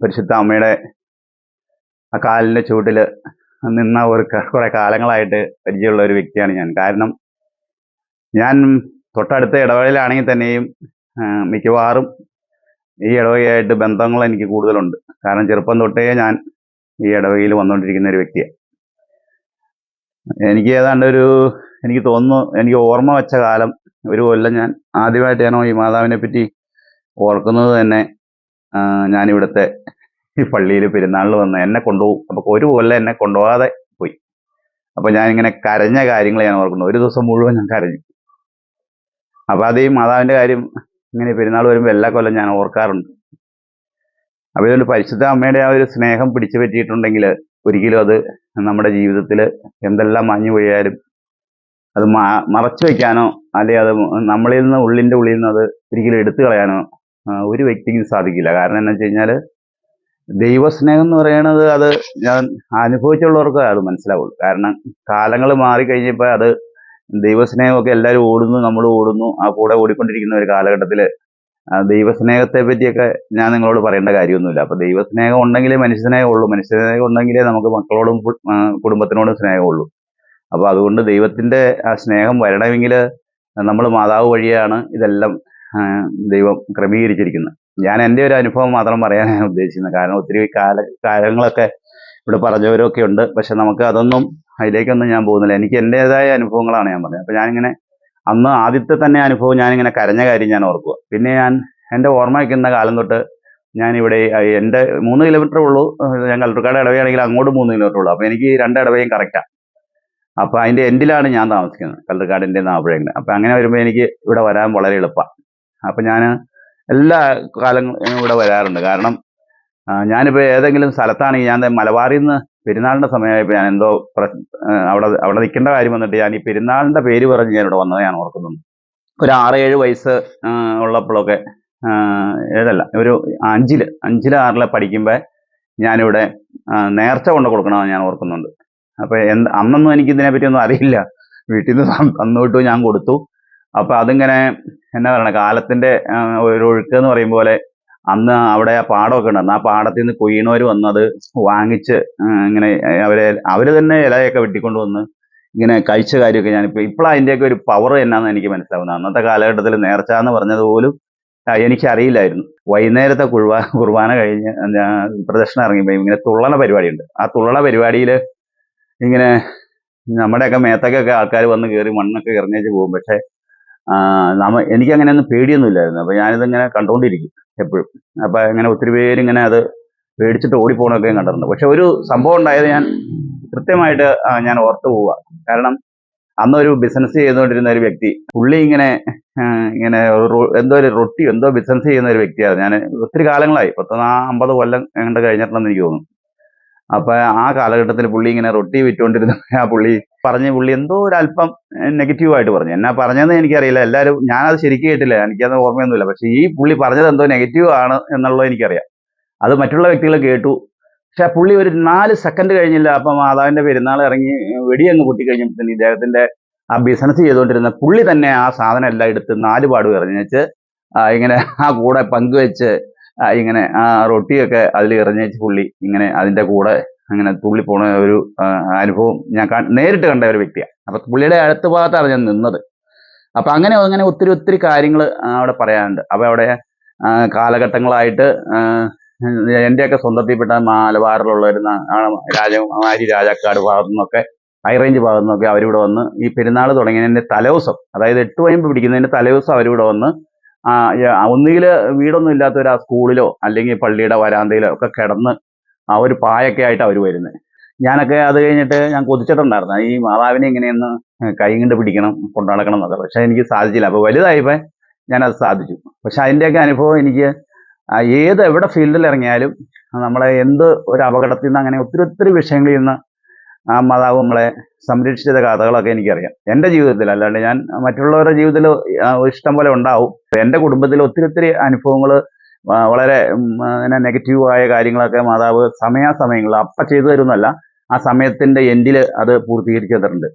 പരിശുദ്ധ അമ്മയുടെ ആ കാലിന്റെ ചൂട്ടിൽ നിന്ന ഒരു കുറേ കാലങ്ങളായിട്ട് പരിചയമുള്ള ഒരു വ്യക്തിയാണ് ഞാൻ. കാരണം ഞാൻ തൊട്ടടുത്ത ഇടവേളയിലാണെങ്കിൽ തന്നെയും മിക്കവാറും ഈ ഇടവകയായിട്ട് ബന്ധങ്ങൾ എനിക്ക് കൂടുതലുണ്ട്. കാരണം ചെറുപ്പം തൊട്ടേ ഞാൻ ഈ ഇടവകയിൽ വന്നുകൊണ്ടിരിക്കുന്ന ഒരു വ്യക്തിയാണ്. എനിക്ക് ഏതാണ്ട് ഒരു എനിക്ക് തോന്നുന്നു എനിക്ക് ഓർമ്മ വെച്ച കാലം ഒരു കൊല്ലം ഞാൻ ആദ്യമായിട്ടാണോ ഈ മാതാവിനെ പറ്റി ഓർക്കുന്നത് തന്നെ ഞാനിവിടുത്തെ ഈ പള്ളിയിൽ പെരുന്നാളിൽ വന്ന് എന്നെ കൊണ്ടുപോകും അപ്പോൾ ഒരു കൊല്ലം എന്നെ കൊണ്ടുപോകാതെ പോയി. അപ്പോൾ ഇങ്ങനെ കരഞ്ഞ കാര്യങ്ങൾ ഞാൻ ഓർക്കുന്നു. ഒരു ദിവസം മുഴുവൻ ഞാൻ കരഞ്ഞു. അപ്പോൾ അത് ഈ മാതാവിന്റെ കാര്യം ഇങ്ങനെ പെരുന്നാൾ വരുമ്പോൾ എല്ലാ കൊല്ലം ഞാൻ ഓർക്കാറുണ്ട്. അപ്പോൾ ഇതുകൊണ്ട് പരിശുദ്ധ അമ്മയുടെ ആ ഒരു സ്നേഹം പിടിച്ചു പറ്റിയിട്ടുണ്ടെങ്കിൽ ഒരിക്കലും അത് നമ്മുടെ ജീവിതത്തിൽ എന്തെല്ലാം മാഞ്ഞു പോയാലും അത് മറച്ചു വെക്കാനോ അല്ലെങ്കിൽ അത് നമ്മളിൽ നിന്ന് ഉള്ളിന്റെ ഉള്ളിൽ നിന്ന് അത് ഒരിക്കലും എടുത്തു കളയാനോ ഒരു വ്യക്തിക്കും സാധിക്കില്ല. കാരണം എന്താ വെച്ച് കഴിഞ്ഞാൽ ദൈവസ്നേഹം എന്ന് പറയുന്നത് അത് ഞാൻ അനുഭവിച്ചുള്ളവർക്ക് അത് മനസ്സിലാവുള്ളൂ. കാരണം കാലങ്ങൾ മാറിക്കഴിഞ്ഞപ്പോൾ അത് ദൈവസ്നേഹമൊക്കെ എല്ലാവരും ഓടുന്നു നമ്മൾ ഓടുന്നു. ആ കൂടെ ഓടിക്കൊണ്ടിരിക്കുന്ന ഒരു കാലഘട്ടത്തിൽ ദൈവസ്നേഹത്തെ പറ്റിയൊക്കെ ഞാൻ നിങ്ങളോട് പറയേണ്ട കാര്യമൊന്നുമില്ല. അപ്പൊ ദൈവസ്നേഹം ഉണ്ടെങ്കിലേ മനുഷ്യസ്നേഹം ഉള്ളൂ. മനുഷ്യസ്നേഹം ഉണ്ടെങ്കിലേ നമുക്ക് മക്കളോടും കുടുംബത്തിനോടും സ്നേഹമുള്ളൂ അപ്പൊ അതുകൊണ്ട് ദൈവത്തിന്റെ ആ സ്നേഹം വരണമെങ്കിൽ നമ്മൾ മാതാവ് വഴിയാണ് ഇതെല്ലാം ദൈവം ക്രമീകരിച്ചിരിക്കുന്നത്. ഞാൻ എന്റെ ഒരു അനുഭവം മാത്രം പറയാനാണ് ഉദ്ദേശിക്കുന്നത്. കാരണം ഒത്തിരി കാല കാര്യങ്ങളൊക്കെ ഇവിടെ പറഞ്ഞവരൊക്കെ ഉണ്ട്. പക്ഷെ നമുക്ക് അതൊന്നും അതിലേക്കൊന്നും ഞാൻ പോകുന്നില്ല. എനിക്ക് എന്റെതായ അനുഭവങ്ങളാണ് ഞാൻ പറഞ്ഞത്. അപ്പൊ ഞാനിങ്ങനെ അന്ന് ആദ്യത്തെ തന്നെ അനുഭവം ഞാനിങ്ങനെ കരഞ്ഞ കാര്യം ഞാൻ ഓർക്കുക. പിന്നെ ഞാൻ എന്റെ ഓർമ്മ വയ്ക്കുന്ന കാലം തൊട്ട് ഞാൻ ഇവിടെ എന്റെ മൂന്ന് കിലോമീറ്റർ ഉള്ളൂ. ഞാൻ കല്ലൂർക്കാട് ഇടവയാണെങ്കിൽ അങ്ങോട്ട് മൂന്ന് കിലോമീറ്റർ ഉള്ളൂ. അപ്പോൾ എനിക്ക് രണ്ട് ഇടവയും കറക്റ്റാണ് അപ്പോൾ അതിന്റെ എൻഡിലാണ് ഞാൻ താമസിക്കുന്നത്. കല്ലൂർക്കാടിന്റെ നാപ്പഴങ്ങനെ അപ്പോൾ അങ്ങനെ വരുമ്പോൾ എനിക്ക് ഇവിടെ വരാൻ വളരെ എളുപ്പമാണ് അപ്പോൾ ഞാൻ എല്ലാ കാലങ്ങളും ഇവിടെ വരാറുണ്ട്. കാരണം ഞാനിപ്പോൾ ഏതെങ്കിലും സ്ഥലത്താണെങ്കിൽ ഞാൻ മലബാറിൽ നിന്ന് പെരുന്നാളിന്റെ സമയമായപ്പോൾ ഞാൻ എന്തോ അവിടെ അവിടെ നിൽക്കേണ്ട കാര്യം വന്നിട്ട് ഞാൻ ഈ പെരുന്നാളിന്റെ പേര് പറഞ്ഞ് ഞാൻ ഇവിടെ വന്നത് ഞാൻ ഓർക്കുന്നുണ്ട് ഒരു ആറ് ഏഴ് വയസ്സ് ഉള്ളപ്പോഴൊക്കെ ഏതല്ല ഒരു അഞ്ചിൽ അഞ്ചിൽ ആറിൽ പഠിക്കുമ്പോൾ ഞാനിവിടെ നേർച്ച കൊണ്ട് കൊടുക്കണമെന്ന് ഞാൻ ഓർക്കുന്നുണ്ട്. അപ്പോൾ എന്ത് അന്നൊന്നും എനിക്ക് ഇതിനെ പറ്റിയൊന്നും അറിയില്ല. വീട്ടിൽ നിന്ന് തന്ന- തന്നു വിട്ടു ഞാൻ കൊടുത്തു. അപ്പോൾ അതിങ്ങനെ എന്നാ പറയണ കാലത്തിന്റെ ഒരു ഒഴുക്ക് എന്ന് പറയും പോലെ അന്ന് അവിടെ ആ പാടമൊക്കെ ഉണ്ടായിരുന്നു. ആ പാടത്തിൽ നിന്ന് കൊയ്യണവർ അത് വാങ്ങിച്ച് ഇങ്ങനെ അവരെ അവർ തന്നെ ഇലയൊക്കെ വെട്ടിക്കൊണ്ട് വന്ന് ഇങ്ങനെ കഴിച്ച കാര്യമൊക്കെ ഞാനിപ്പോൾ ഇപ്പോൾ അതിന്റെയൊക്കെ ഒരു പവർ എന്നാന്ന് എനിക്ക് മനസ്സിലാവുന്നത്. അന്നത്തെ കാലഘട്ടത്തിൽ നേർച്ച എന്ന് പറഞ്ഞത് പോലും എനിക്കറിയില്ലായിരുന്നു. വൈകുന്നേരത്തെ കുർബാന കുർബാന കഴിഞ്ഞ് പ്രദക്ഷിണം ഇറങ്ങിയപ്പോൾ ഇങ്ങനെ തുള്ളണ പരിപാടിയുണ്ട്. ആ തുള്ളണ പരിപാടിയിൽ ഇങ്ങനെ നമ്മുടെയൊക്കെ മേത്തൊക്കെ ആൾക്കാർ വന്ന് കയറി മണ്ണൊക്കെ എറിഞ്ഞേച്ച് പോകും. പക്ഷേ നമ്മ എനിക്ക് അങ്ങനെയൊന്നും പേടിയൊന്നുമില്ലായിരുന്നു. അപ്പോൾ ഞാനിതിങ്ങനെ കണ്ടുകൊണ്ടിരിക്കും എപ്പോഴും. അപ്പോൾ ഇങ്ങനെ ഒത്തിരി പേര് ഇങ്ങനെ അത് പേടിച്ചിട്ട് ഓടിപ്പോകണമൊക്കെ ഞാൻ കണ്ടിട്ടുണ്ട്. പക്ഷെ ഒരു സംഭവം ഉണ്ടായത് ഞാൻ കൃത്യമായിട്ട് ഞാൻ ഓർത്തു പോവുക. കാരണം അന്നൊരു ബിസിനസ് ചെയ്തുകൊണ്ടിരുന്ന ഒരു വ്യക്തി പുള്ളി ഇങ്ങനെ ഇങ്ങനെ എന്തോ ഒരു റൊട്ടി എന്തോ ബിസിനസ് ചെയ്യുന്ന ഒരു വ്യക്തിയാണ് ഞാൻ ഒത്തിരി കാലങ്ങളായി പത്ത് അമ്പത് കൊല്ലം കണ്ട് കഴിഞ്ഞിട്ടുണ്ടെന്ന് എനിക്ക് തോന്നുന്നു. അപ്പൊ ആ കാലഘട്ടത്തിൽ പുള്ളി ഇങ്ങനെ റൊട്ടി വിറ്റുകൊണ്ടിരുന്ന ആ പുള്ളി പറഞ്ഞ പുള്ളി എന്തോ ഒരു അല്പം നെഗറ്റീവ് ആയിട്ട് പറഞ്ഞു. എന്നാ പറഞ്ഞതെന്ന് എനിക്കറിയില്ല. എല്ലാവരും ഞാനത് ശരിക്കും കേട്ടില്ല. എനിക്കത് ഓർമ്മയൊന്നുമില്ല. പക്ഷെ ഈ പുള്ളി പറഞ്ഞത് എന്തോ നെഗറ്റീവ് ആണ് എന്നുള്ളത് എനിക്കറിയാം. അത് മറ്റുള്ള വ്യക്തികൾ കേട്ടു. പക്ഷെ ആ പുള്ളി ഒരു നാല് സെക്കൻഡ് കഴിഞ്ഞില്ല. അപ്പം മാതാവിന്റെ പെരുന്നാൾ ഇറങ്ങി വെടിയങ്ങ് പൊട്ടിക്കഴിഞ്ഞപ്പോൾ ഇദ്ദേഹത്തിന്റെ ആ ബിസിനസ് ചെയ്തുകൊണ്ടിരുന്ന പുള്ളി തന്നെ ആ സാധനം എല്ലാം എടുത്ത് നാല് പാട് എറിഞ്ഞ് വെച്ച് ഇങ്ങനെ ആ കൂടെ പങ്കുവെച്ച് ഇങ്ങനെ ആ റൊട്ടിയൊക്കെ അതിൽ എറിഞ്ഞേച്ച് പുള്ളി ഇങ്ങനെ അതിന്റെ കൂടെ അങ്ങനെ തുള്ളി പോണ ഒരു അനുഭവം ഞാൻ നേരിട്ട് കണ്ട ഒരു വ്യക്തിയാണ്. അപ്പൊ പുള്ളിയുടെ അടുത്ത ഭാഗത്താണ് ഞാൻ നിന്നത്. അപ്പൊ അങ്ങനെ അങ്ങനെ ഒത്തിരി ഒത്തിരി കാര്യങ്ങൾ അവിടെ പറയാനുണ്ട്. അപ്പൊ അവിടെ കാലഘട്ടങ്ങളായിട്ട് എന്റെയൊക്കെ സ്വന്തത്തിൽപ്പെട്ട മലബാറിലുള്ള ഒരു രാജകുമാരി രാജാക്കാട് ഭാഗത്തു നിന്നൊക്കെ ഹൈറേഞ്ച് ഭാഗത്തു നിന്നൊക്കെ അവരിവിടെ വന്ന് ഈ പെരുന്നാൾ തുടങ്ങിയതിന്റെ തലേദിവസം അതായത് എട്ട് വയമ്പ് പിടിക്കുന്നതിന്റെ തലേദിവസം അവരിവിടെ വന്ന് ഒന്നുകിൽ വീടൊന്നും ഇല്ലാത്തവർ ആ സ്കൂളിലോ അല്ലെങ്കിൽ പള്ളിയുടെ വരാന്തയിലോ ഒക്കെ കിടന്ന് ആ ഒരു പായൊക്കെ ആയിട്ട് അവർ വരുന്നത് ഞാനൊക്കെ അത് കഴിഞ്ഞിട്ട് ഞാൻ കൊതിച്ചിട്ടുണ്ടായിരുന്നു. ഈ മാതാവിനെ ഇങ്ങനെയൊന്ന് കൈ കൊണ്ട് പിടിക്കണം കൊണ്ടുനടക്കണം എന്നൊക്കെ. പക്ഷെ എനിക്ക് സാധിച്ചില്ല. അപ്പോൾ വലുതായപ്പോൾ ഞാനത് സാധിച്ചു. പക്ഷെ അതിന്റെയൊക്കെ അനുഭവം എനിക്ക് ഏത് എവിടെ ഫീൽഡിൽ ഇറങ്ങിയാലും നമ്മളെ എന്ത് ഒരു അപകടത്തിൽ നിന്ന് അങ്ങനെ ഒത്തിരി ഒത്തിരി വിഷയങ്ങളിൽ നിന്ന് ആ മാതാവ് നമ്മളെ സംരക്ഷിച്ച കഥകളൊക്കെ എനിക്കറിയാം. എന്റെ ജീവിതത്തിൽ അല്ലാണ്ട് ഞാൻ മറ്റുള്ളവരുടെ ജീവിതത്തിൽ ഇഷ്ടം പോലെ ഉണ്ടാവും. എന്റെ കുടുംബത്തിൽ ഒത്തിരി ഒത്തിരി അനുഭവങ്ങൾ വളരെ നെഗറ്റീവായ കാര്യങ്ങളൊക്കെ മാതാവ് സമയാസമയങ്ങളിൽ അപ്പം ചെയ്തു തരുന്നല്ല ആ സമയത്തിന്റെ എൻഡിൽ അത് പൂർത്തീകരിച്ചു തന്നിട്ടുണ്ട്.